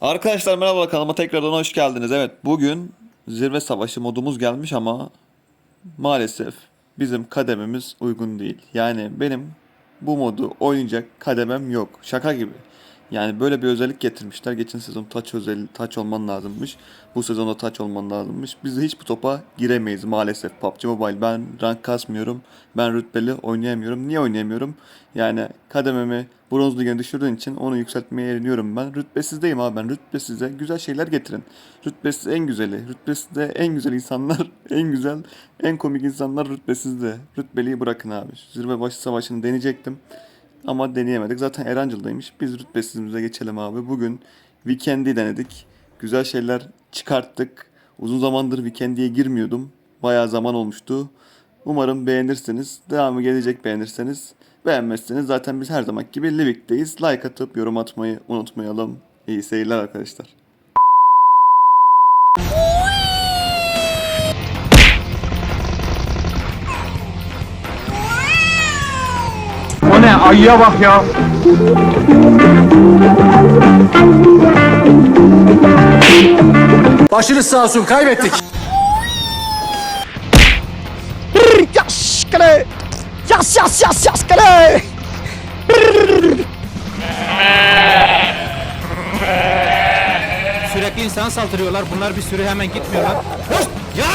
Arkadaşlar merhaba kanalıma tekrardan hoş geldiniz. Evet bugün zirve savaşı modumuz gelmiş ama maalesef bizim kadememiz uygun değil. Yani benim bu modu oynayacak kademem yok. Şaka gibi. Yani böyle bir özellik getirmişler. Geçen sezon taç özel taç olman lazımmış. Bu sezonda taç olman lazımmış. Biz de hiç bu topa giremeyiz maalesef. PUBG Mobile ben rank kasmıyorum. Ben rütbeli oynayamıyorum. Niye oynayamıyorum? Yani kadememi bronz lige düşürdüğün için onu yükseltmeye eriniyorum ben. Rütbesizdeyim abi ben. Rütbesize güzel şeyler getirin. Rütbesiz en güzeli. Rütbesizde en güzel insanlar, en güzel, en komik insanlar rütbesizde. Rütbeliyi bırakın abi. Zirve başı savaşını deneyecektim. Ama deneyemedik. Zaten Erancıl'daymış. Biz rütbesizimize geçelim abi. Bugün Weekend'i denedik. Güzel şeyler çıkarttık. Uzun zamandır Weekend'iye girmiyordum. Bayağı zaman olmuştu. Umarım beğenirsiniz. Devamı gelecek beğenirseniz. Beğenmezseniz zaten biz her zaman gibi Livik'teyiz. Like atıp yorum atmayı unutmayalım. İyi seyirler arkadaşlar. Ayıya bak ya. Başınız sağ olsun kaybettik. Yas kale. Yas yas yas yas kale. Sürekli insan saldırıyorlar. Bunlar bir sürü hemen gitmiyorlar. Hoş! Ya!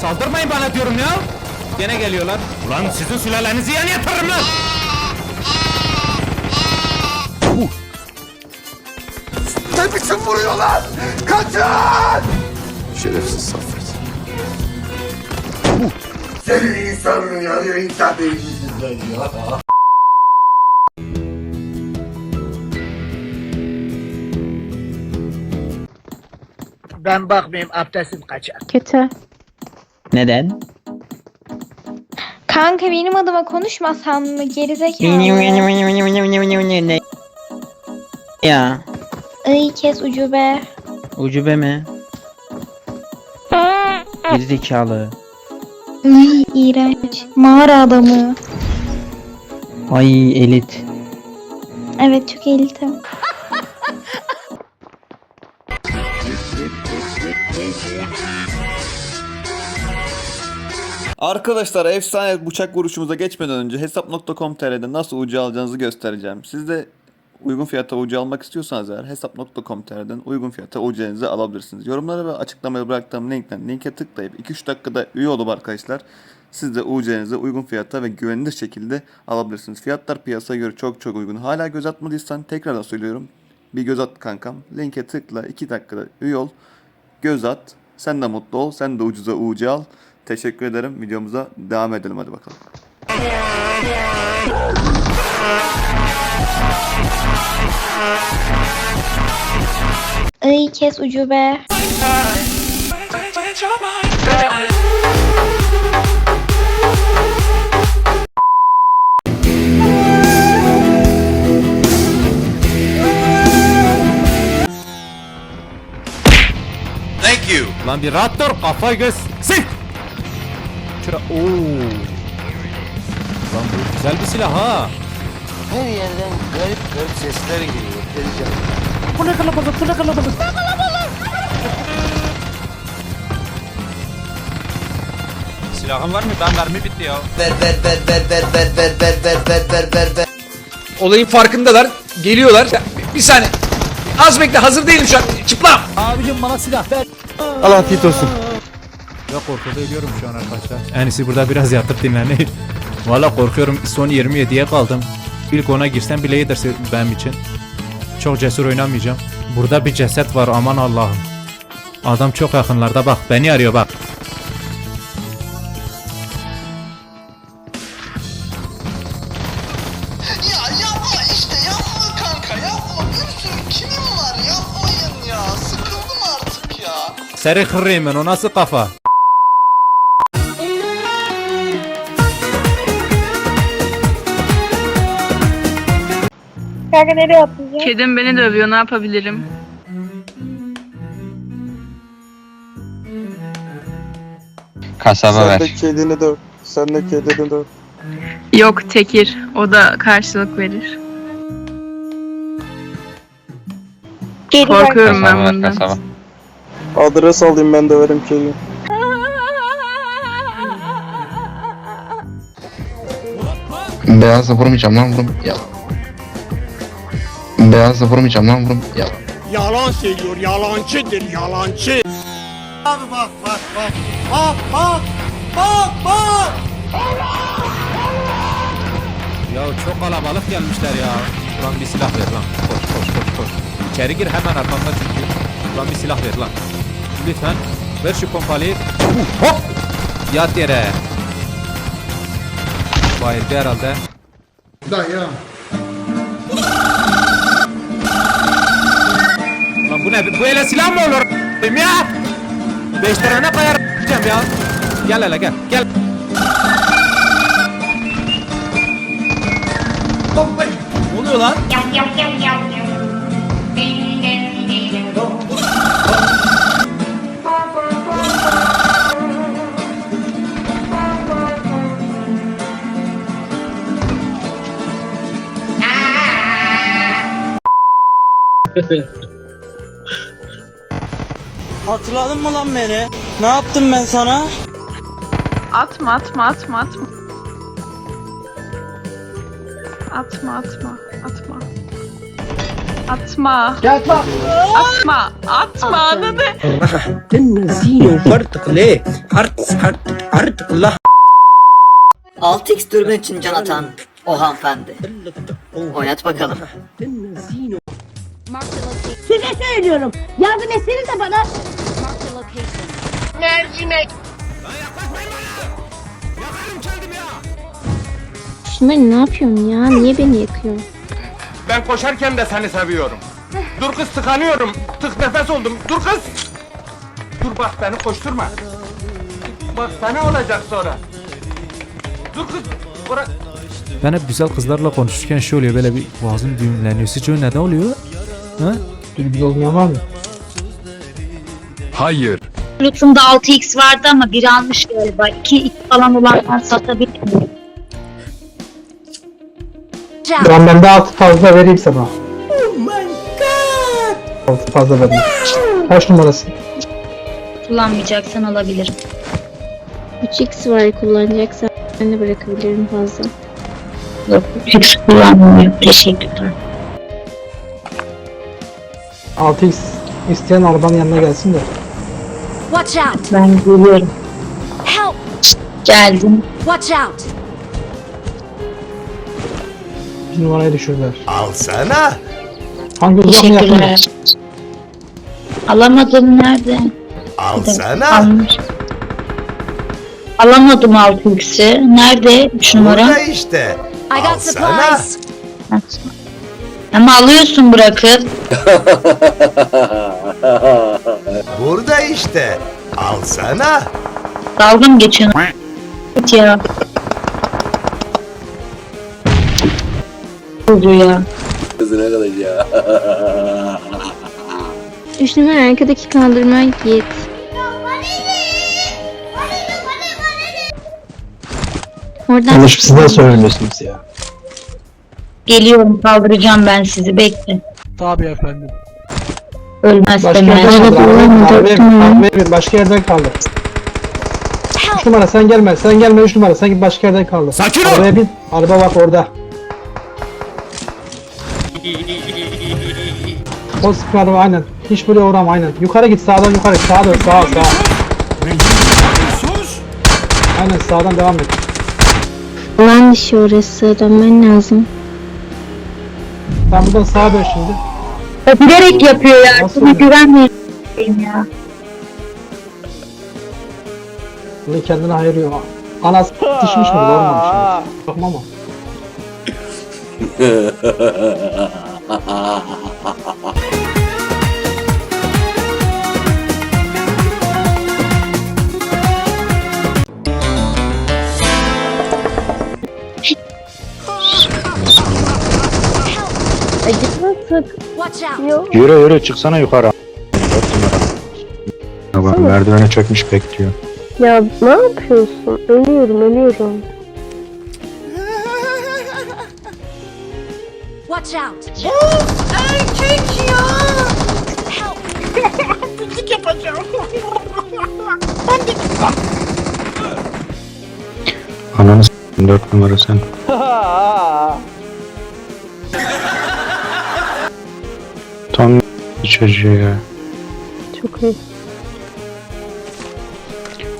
Saldırmayın bana diyorum ya. Gene geliyorlar. Ulan sizin sülalenizi yan yatırırım lan. Ne biçim vuruyorlar? Kaçın! Şerefsiz Saffet. Senin insanın ya, insan değilsin ya. Ben bakmayayım abdestim kaçar. Kötü. Neden? Kanka benim adıma konuşmasan mı gerizekalı? Ya Ay kes ucube. ucube mi? Gerizekalı. Ay iğrenç. Mağara adamı. Ay elit. Evet çok elitim. Arkadaşlar efsane bıçak vuruşumuza geçmeden önce hesap.com.tr'de nasıl ucu alacağınızı göstereceğim. Siz de uygun fiyata ucu almak istiyorsanız eğer hesap.com.tr'den uygun fiyata ucunuzu alabilirsiniz. Yorumlara ve açıklamaya bıraktığım linkten linke tıklayıp 2-3 dakikada üye olup arkadaşlar siz de UC'nizi uygun fiyata ve güvenilir şekilde alabilirsiniz. Fiyatlar piyasaya göre çok çok uygun. Hala göz atmadıysan tekrardan söylüyorum. Bir göz at kankam. Linke tıkla 2 dakikada üye ol. Göz at. Sen de mutlu ol. Sen de ucuza UC al. Teşekkür ederim. Videomuza devam edelim hadi bakalım. Ay kes ucube. Lan bir rahat dur. Kafayı göz. Sik! Şura. Oo. Lan bu güzel bir silah ha. Her yerden garip garip sesler geliyor. Tezcan. Silahın var mı? Ben mermi bitti ya. Ver ver ver ver ver ver ver ver ver ver ver ver ver. Olayın farkındalar. Geliyorlar. Bir, bir saniye. Az bekle hazır değilim şu an. Çıplam. Abicim bana silah ver. Allah afiyet olsun. Ya korkuda ölüyorum şu an arkadaşlar. En iyisi burada biraz yatıp dinleneyim. Valla korkuyorum son 27'ye kaldım. İlk ona girsem bile yedirse benim için. Çok cesur oynamayacağım. Burada bir ceset var aman Allah'ım. Adam çok yakınlarda bak beni arıyor bak. Ya yapma işte yapma kanka yapma bir sürü kimim var yapmayın ya sıkıldım artık ya. Seri kırayım o nasıl kafa? Kanka nereye atlayacağım? Kedim beni dövüyor ne yapabilirim? Kasaba ver. kedini döv. Sen de kedini döv. Yok Tekir o da karşılık verir. Korkuyorum Kasaba ben ver bundan. kasaba. Adres alayım ben de vereyim kediyi. Beyazla vurmayacağım lan vurum. Ya. Beyazla vurmayacağım lan vurum. Ya. Yalan söylüyor, yalancıdır, yalancı. Ya çok kalabalık gelmişler ya. Lan bir silah ver lan. Koş koş koş koş. İçeri gir hemen arkamda çünkü. Lan bir silah ver lan. Lütfen ver şu pompalıyı. Uh, hop! Yat yere. Bayıldı herhalde. Lan bu ne? Bu ele silah mı olur? ya? Beş tane kayar ya. Gel hele gel. Gel. Ne oluyor lan? Hatırladın mı lan beni? Ne yaptım ben sana? Atma atma atma atma. Atma atma atma. Atma. Atma. Atma anladın. artık la. 6x dürbün için can atan o hanımefendi. Oynat bakalım. Size söylüyorum. Yardım etsenize bana. Şunları ne yapıyorsun ya? Niye beni yakıyorsun? Ben koşarken de seni seviyorum. Dur kız tıkanıyorum. Tık nefes oldum. Dur kız. Dur bak beni koşturma. Bak sana olacak sonra. Dur kız. Bırak. Ben hep güzel kızlarla konuşurken şey oluyor böyle bir boğazım düğümleniyor. Sizce neden oluyor? Ha? Bir olmayan var mı? Hayır. Lütfumda 6x vardı ama biri almış galiba. 2x falan olanlar satabilir miyim? Ben bende altı fazla vereyim sana. Oh my god. Altı fazla vereyim. Kaç numarası? Kullanmayacaksan alabilirim. 3x var kullanacaksan ben de bırakabilirim fazla. Yok 3x kullanmıyorum. Teşekkürler. 6x isteyen arabanın yanına gelsin de. Watch out. Ben geliyorum. Help. Geldim. Watch out. Bir numarayı düşürdüler. Alsana. Hangi uzak mı yakın mı? Teşekkürler. Alamadım nerede? Alsana. Almış. Alamadım 6x'i. Nerede 3 numara? işte. I got supplies. Ama alıyorsun bırakıp. Burada işte. Alsana. Dalga mı geçiyorsun? Git ya. Oldu ya. Kızına kadar ya. Numara arkadaki kaldırma git. Oradan sizden söylemiyorsunuz ya. Geliyorum kaldıracağım ben sizi bekle. Tabii efendim. Ölmez Başka yerden kaldır. Bin. Başka yerden kaldır. 3 numara sen gelme. Sen gelme 3 numara. Sen git başka yerden kaldır. Sakin ol! Arabaya bin. Araba bak orada. O sıkı araba aynen. Hiç buraya uğrama aynen. Yukarı git sağdan yukarı. Sağa dön sağa sağa. Aynen sağdan devam et. Lan dışı orası dönmen lazım. Sen buradan sağa dön şimdi. O bilerek yapıyor ya. Nasıl ya? güvenmeyeyim ya. Bunu kendine ayırıyor. Anası dişmiş mi? Olmamış. Bakma E gitme tık. Yürü yürü çıksana yukarı. Dört numara. Ya bak merdivene çökmüş bekliyor. Ya ne yapıyorsun? Ölüyorum ölüyorum. Watch out. Oh, erkek ya. Pislik yapacağım. ben de Ananı s***im dört numara sen. Tam çocuğu ya. Çok iyi.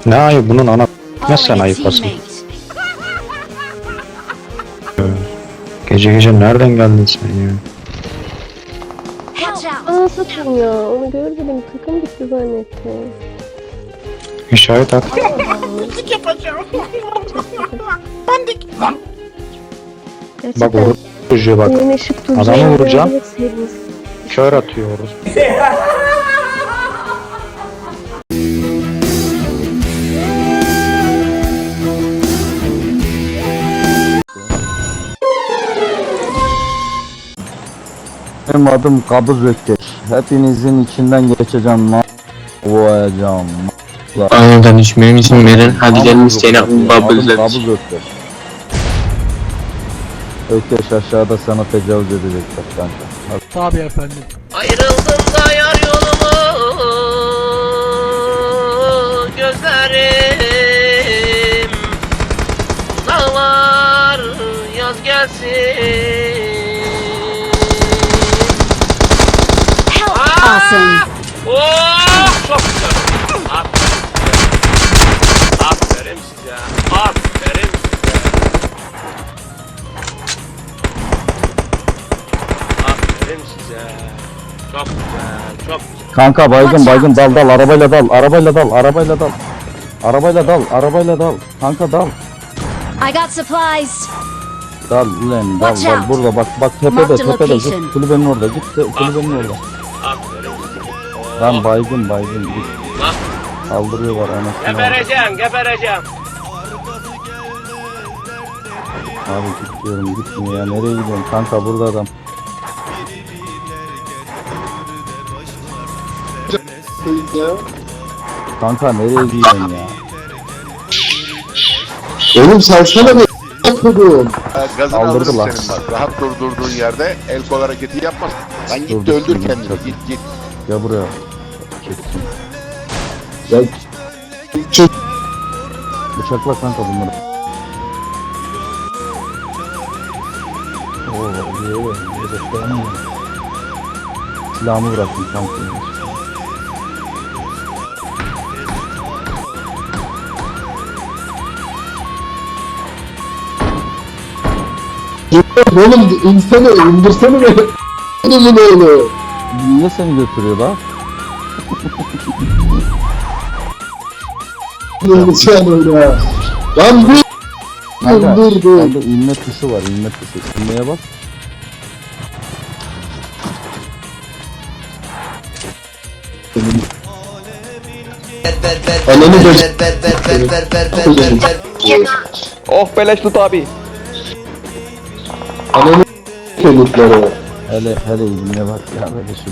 Ne ayıp bunun ana ne sen ayıp asıl. Gece gece nereden geldin sen ya? Aa satayım ya. Onu görmedim. Takım gitti zannettim. İşaret at. Bak vur çocuğu bak. Yeni ışık Adamı duracağını vuracağım. Kör atıyoruz. Benim adım Kabız Ökkeş. Hepinizin içinden geçeceğim. Ma boğacağım. Anladan içmem için verin. Hadi gelin seni. Kabız Ökkeş. Ökkeş aşağıda sana tecavüz edecekler kanka. Ayrıldım da yar yolumu gözlerim. Dağlar yaz gelsin Kanka baygın baygın dal dal arabayla dal arabayla dal arabayla dal. Arabayla dal arabayla dal. Kanka dal. I got supplies. Dal ulan dal Watch dal. out. Burada bak bak tepede Marked tepede location. git kulübenin orada git kulübenin orada. Aferin. Lan baygın baygın git. Lan. Kaldırıyorlar anasını. Gebereceğim, gebereceğim. Abi gitmiyorum gitmiyor ya nereye gidiyorsun kanka burada adam. Kanka nereye gidiyorsun ya? Oğlum salsana be. Yapmadım. Gazını Kaldırdı alırım lan. senin bak. Rahat dur durduğun yerde el kol hareketi yapma. Lan git de öldür dur, kendini. Git git. Gel buraya. Çeksin. Ya çek. Bıçakla kanka bunları. Oo, iyi, iyi, iyi, Silahımı bıraktım kanka. Oğlum insana indirsene beni. Oğlum oğlu. Niye seni götürüyor lan? Oğlum sen öyle. Lan dur. Dur dur dur. Kanka inme tuşu var inme tuşu. İnmeye bak. Ananı böcek. Oh beleş tut abi. Ananı çocukları. Hele hele inmeye bak ya böyle şu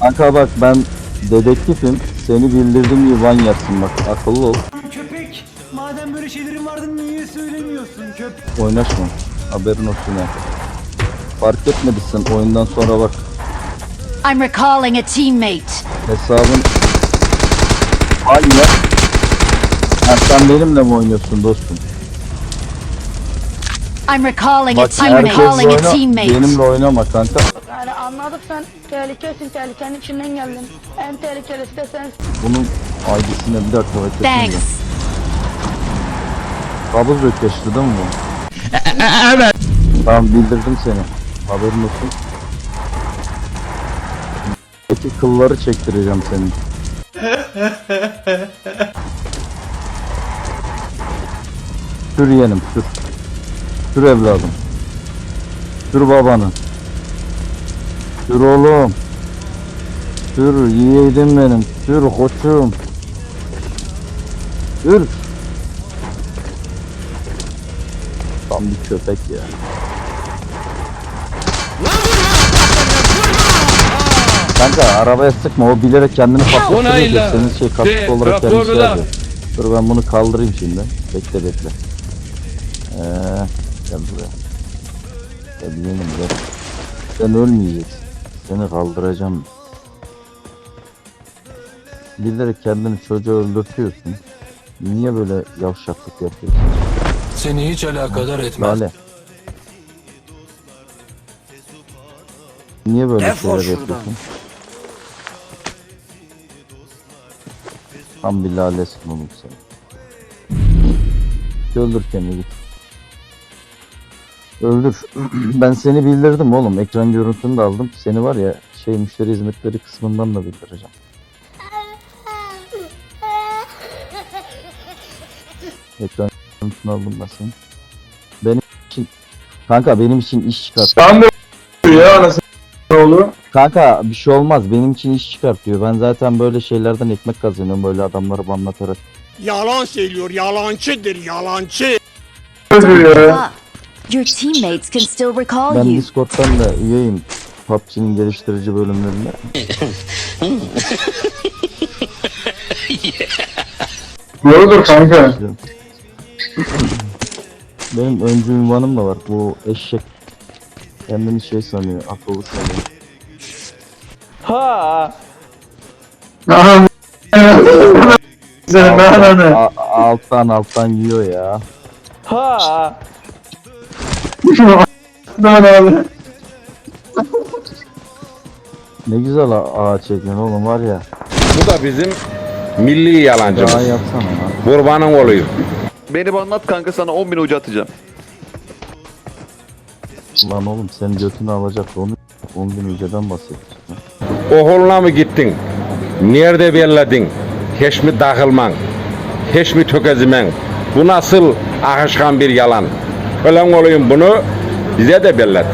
Kanka bak ben dedektifim. Seni bildirdim gibi van yersin bak. Akıllı ol. Köpek! Madem böyle şeylerin vardı niye söylemiyorsun köpek? Oynaşma. Haberin olsun ya. Fark etmediysen oyundan sonra bak I'm recalling a teammate. hesabın aynı. Sen benimle mi oynuyorsun dostum? I'm recalling a Bak team. I'm herkes recalling a oyna, teammate. benimle oynama kanka. Yani anladık sen tehlikesin. Tehlikenin içinden geldin. En tehlikelisi de sensin. Bunun ID'sine bir dakika beklesin. Thanks. Kabız rökeşti değil mi bu? evet. Tamam bildirdim seni. Haberin olsun. Peki kılları çektireceğim senin. Sür yeğenim sür. Sür evladım. Sür babanı. Sür oğlum. Sür yiğidim benim. Sür koçum. Sür. Tam bir köpek ya. Kanka arabaya sıkma o bilerek kendini patlatıyor. Senin şey katkı olarak gelmiş geldi. Dur ben bunu kaldırayım şimdi. Bekle bekle. Gel buraya. Gel yeğenim gel. Sen ölmeyeceksin. Seni kaldıracağım. bilerek kendini çocuğa öldürtüyorsun. Niye böyle yavşaklık yapıyorsun? Seni hiç alakadar etmez. Lale. Niye böyle Defol şeyler şuradan. yapıyorsun? Tam bir lalesin oğlum sen. Öldür kendini git. Öldür. ben seni bildirdim oğlum. Ekran görüntünü de aldım. Seni var ya şey müşteri hizmetleri kısmından da bildireceğim. Ekran görüntünü aldım ben senin. Benim için kanka benim için iş çıkart. Ben de ya anasını oğlu. Kanka bir şey olmaz. Benim için iş çıkartıyor. Ben zaten böyle şeylerden ekmek kazanıyorum böyle adamları anlatarak. Yalan söylüyor, yalancıdır, yalancı. ya. Your teammates can still recall Ben Discord'dan da üyeyim. PUBG'nin geliştirici bölümlerinde. Doğrudur kanka. Benim öncü ünvanım da var. Bu eşek kendini şey sanıyor, akıllı sanıyor. Aha. Senin ben ananı. A- alttan alttan yiyor ya. Ben abi. Ne güzel a- ağaç çekiyorsun oğlum var ya. Bu da bizim milli Daha yalancımız. yapsana lan. Kurbanın oluyor. Beni bana anlat kanka sana 10 bin ucu atacağım. Lan oğlum senin götünü alacak onu 10 gün önceden bahsediyorsun. Oğuluna mı gittin? Nerede belledin? Hiç mi dağılman? Hiç mi tökezimen? Bu nasıl akışkan bir yalan? Ölen olayım bunu bize de bellet.